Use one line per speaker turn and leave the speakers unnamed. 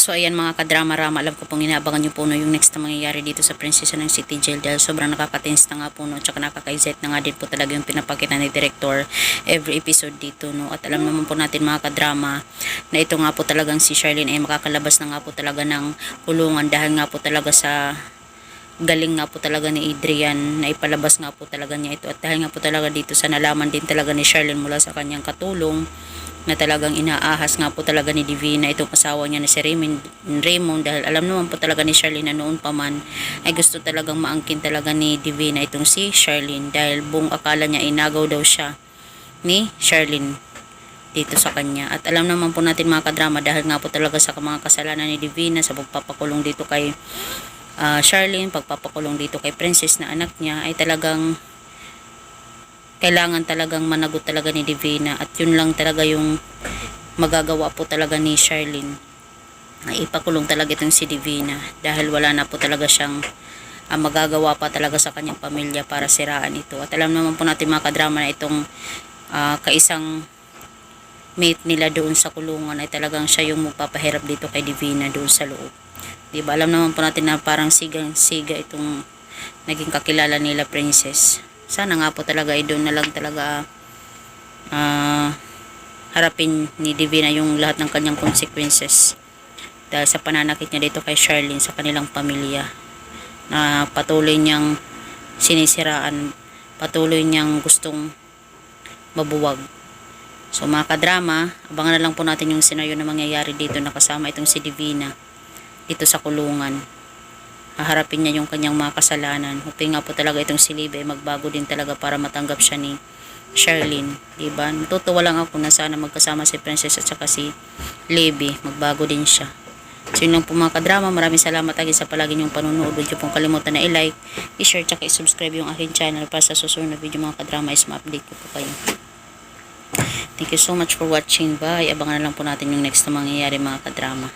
So ayan mga kadrama-rama, alam ko pong inaabangan nyo po no, yung next na mangyayari dito sa Prinsesa ng City Jail dahil sobrang nakaka-tense na nga po no, tsaka nakaka-excite na nga din po talaga yung pinapakita ni Director every episode dito no. At alam naman po natin mga kadrama na ito nga po talagang si Charlene ay makakalabas na nga po talaga ng kulungan dahil nga po talaga sa galing nga po talaga ni Adrian na ipalabas nga po talaga niya ito at dahil nga po talaga dito sa nalaman din talaga ni Charlene mula sa kanyang katulong na talagang inaahas nga po talaga ni Divina itong asawa niya na si Raymond, Raymond. Dahil alam naman po talaga ni Charlene na noon pa man ay gusto talagang maangkin talaga ni Divina itong si Charlene. Dahil buong akala niya inagaw daw siya ni Charlene dito sa kanya. At alam naman po natin mga kadrama dahil nga po talaga sa mga kasalanan ni Divina sa pagpapakulong dito kay ah, Charlene pagpapakulong dito kay Princess na anak niya ay talagang kailangan talagang managot talaga ni Divina at yun lang talaga yung magagawa po talaga ni Charlene. Na ipakulong talaga itong si Divina dahil wala na po talaga siyang ah, magagawa pa talaga sa kanyang pamilya para siraan ito. At alam naman po natin mga kadrama na itong ah, kaisang mate nila doon sa kulungan ay talagang siya yung magpapahirap dito kay Divina doon sa loob. Di ba alam naman po natin na parang sigang siga itong naging kakilala nila princess sana nga po talaga ay doon na lang talaga ah, harapin ni Divina yung lahat ng kanyang consequences dahil sa pananakit niya dito kay Charlene sa kanilang pamilya. Na patuloy niyang sinisiraan patuloy niyang gustong mabuwag. So mga kadrama abangan na lang po natin yung senaryo na mangyayari dito. Na kasama itong si Divina dito sa kulungan haharapin niya yung kanyang mga kasalanan. Hoping nga po talaga itong si Libby magbago din talaga para matanggap siya ni Charlene. Diba? Natutuwa lang ako na sana magkasama si Princess at saka si Libby. Magbago din siya. So yun lang po mga kadrama. Maraming salamat lagi sa palagi niyong panunood. Huwag niyo pong kalimutan na i-like, i-share, at i-subscribe yung aking channel para sa susunod na video mga kadrama is ma-update ko po kayo. Thank you so much for watching. Bye. Abangan na lang po natin yung next na mangyayari mga kadrama.